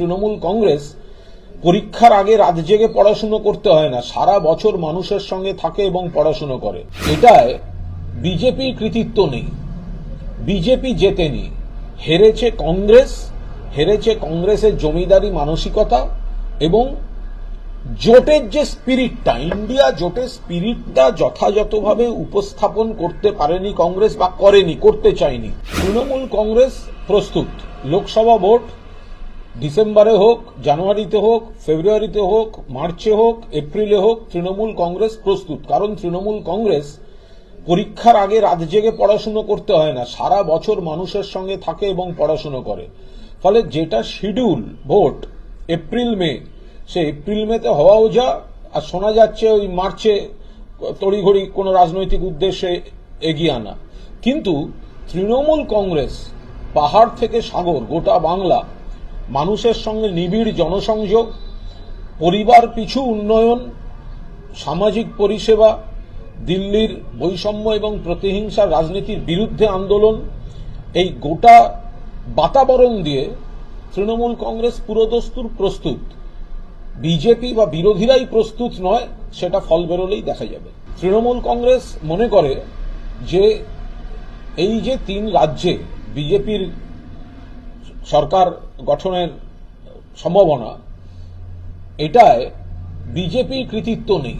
তৃণমূল কংগ্রেস পরীক্ষার আগে রাত জেগে পড়াশুনো করতে হয় না, সারা বছর মানুষের সঙ্গে থাকে এবং পড়াশুনো করে। এটায় বিজেপির কৃতিত্ব নেই। বিজেপি জেতেনি। হেরেছে কংগ্রেস, হেরেছে কংগ্রেসের জমিদারি মানসিকতা এবং জোটের যে স্পিরিটটা, ইন্ডিয়া জোটের স্পিরিটটা যথাযথভাবে উপস্থাপন করতে পারেনি কংগ্রেস বা করেনি, করতে চায়নি। তৃণমূল কংগ্রেস প্রস্তুত। লোকসভা ভোট ডিসেম্বরে হোক, জানুয়ারিতে হোক, ফেব্রুয়ারিতে হোক, মার্চে হোক, এপ্রিলে হোক, তৃণমূল কংগ্রেস প্রস্তুত। কারণ তৃণমূল কংগ্রেস পরীক্ষার আগে রাত জেগে পড়াশুনো করতে হয় না। সারা বছর মানুষের সঙ্গে থাকে এবং পড়াশুনো করে। ফলে যেটা শিডিউল, ভোট, এপ্রিল, মে, সে এপ্রিল মেতে হওয়াও যা, আর শোনা যাচ্ছে ওই মার্চে তড়িঘড়ি কোনো রাজনৈতিক উদ্দেশ্যে এগিয়ে আনা। কিন্তু তৃণমূল কংগ্রেস পাহাড় থেকে সাগর, গোটা বাংলা মানুষের সঙ্গে নিবিড় জনসংযোগ, পরিবার পিছু উন্নয়ন, সামাজিক পরিষেবা, দিল্লির বৈষম্য এবং প্রতিহিংসার রাজনীতির বিরুদ্ধে আন্দোলন, এই গোটা বাতাবরণ দিয়ে তৃণমূল কংগ্রেস পুরোদস্তুর প্রস্তুত। বিজেপি বা বিরোধীরাই প্রস্তুত নয়, সেটা ফল বেরোলেই দেখা যাবে। তৃণমূল কংগ্রেস মনে করে যে এই যে তিন রাজ্যে বিজেপির সরকার গঠনের সম্ভাবনা, এটায় বিজেপির কৃতিত্ব নেই।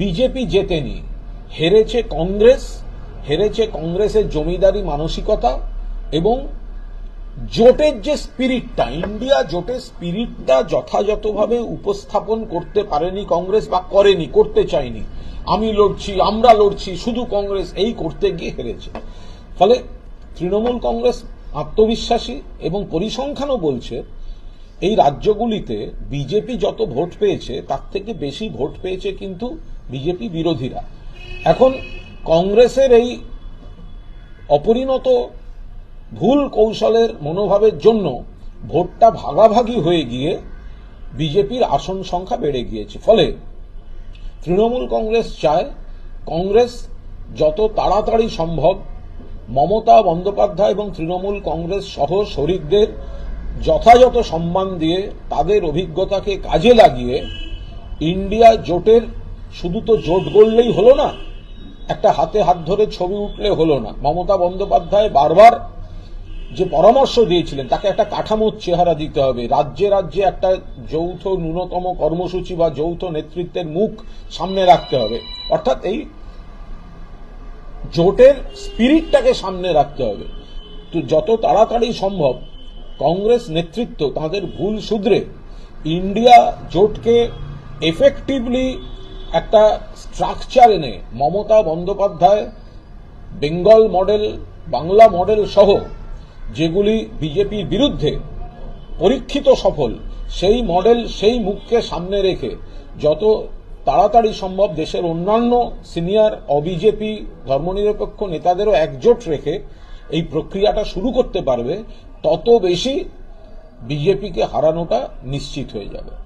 বিজেপি জেতেনি হেরেছে কংগ্রেস, হেরেছে কংগ্রেসের জমিদারি মানসিকতা এবং জোটের যে স্পিরিটটা, ইন্ডিয়া জোটের স্পিরিটটা যথাযথভাবে উপস্থাপন করতে পারেনি কংগ্রেস বা করেনি, করতে চায়নি। আমি লড়ছি, আমরা লড়ছি, শুধু কংগ্রেস এই করতে গিয়ে হেরেছে। ফলে তৃণমূল কংগ্রেস আত্মবিশ্বাসী এবং পরিসংখ্যানও বলছে, এই রাজ্যগুলিতে বিজেপি যত ভোট পেয়েছে, তার থেকে বেশি ভোট পেয়েছে কিন্তু বিজেপি বিরোধীরা। এখন কংগ্রেসের এই অপরিণত ভুল কৌশলের মনোভাবের জন্য ভোটটা ভাগাভাগি হয়ে গিয়ে বিজেপির আসন সংখ্যা বেড়ে গিয়েছে। ফলে তৃণমূল কংগ্রেস চায়, কংগ্রেস যত তাড়াতাড়ি সম্ভব মমতা বন্দ্যোপাধ্যায় এবং তৃণমূল কংগ্রেস সহ শরিকদের যথাযথ সম্মান দিয়ে তাদের অভিজ্ঞতাকে কাজে লাগিয়ে ইন্ডিয়া জোটের শুধু তো জোট গড়লেই হলো না, একটা হাতে হাত ধরে ছবি উঠলে হলো না। মমতা বন্দ্যোপাধ্যায় বারবার যে পরামর্শ দিয়েছিলেন, তাকে একটা কাঠামোর চেহারা দিতে হবে। রাজ্যে রাজ্যে একটা যৌথ ন্যূনতম কর্মসূচি বা যৌথ নেতৃত্বের মুখ সামনে রাখতে হবে। অর্থাৎ এই জোটের স্পিরিটটাকে সামনে রাখতে হবে। তো যত তাড়াতাড়ি সম্ভব কংগ্রেস নেতৃত্ব তাদের ভুল শুধরে ইন্ডিয়া জোটকে এফেক্টিভলি একটা স্ট্রাকচার এনে Mamata Bandyopadhyay, Bengal model, Bangla model সহ যেগুলি বিজেপির বিরুদ্ধে পরীক্ষিত সফল, সেই মডেল, সেই মুখকে সামনে রেখে যত তাড়াতাড়ি সম্ভব দেশের অন্যান্য সিনিয়র অবিজেপি ধর্মনিরপেক্ষ নেতাদেরও একজোট রেখে এই প্রক্রিয়াটা শুরু করতে পারবে, তত বেশি বিজেপিকে হারানোটা নিশ্চিত হয়ে যাবে।